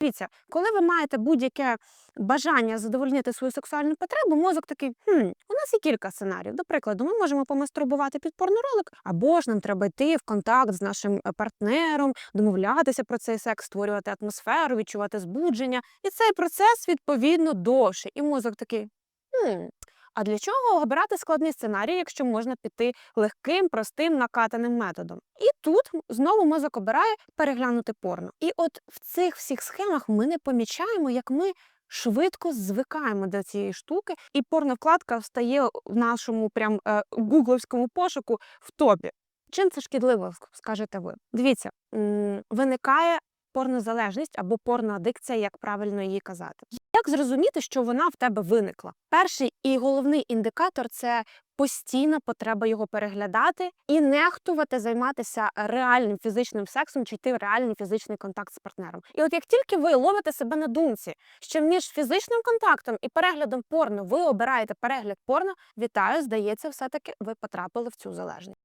Дивіться, коли ви маєте будь-яке бажання задовольнити свою сексуальну потребу, мозок такий: хм, у нас є кілька сценаріїв. До прикладу, ми можемо помастурбувати під порноролик, або ж нам треба йти в контакт з нашим е, партнером, домовлятися про цей секс, створювати атмосферу, відчувати збудження. І цей процес відповідно довший. І мозок такий. Хм, а для чого обирати складний сценарій, якщо можна піти легким, простим, накатаним методом? І тут знову мозок обирає переглянути порно. І от в цих всіх схемах ми не помічаємо, як ми швидко звикаємо до цієї штуки, і порновкладка стає в нашому прям е, гугловському пошуку в топі. Чим це шкідливо, скажете ви? Дивіться, виникає порнозалежність або порноадикція, як правильно її казати. Як зрозуміти, що вона в тебе виникла? Перший і головний індикатор це постійна потреба його переглядати і нехтувати займатися реальним фізичним сексом чи йти в реальний фізичний контакт з партнером. І от як тільки ви ловите себе на думці, що між фізичним контактом і переглядом порно ви обираєте перегляд порно, вітаю, здається, все таки ви потрапили в цю залежність.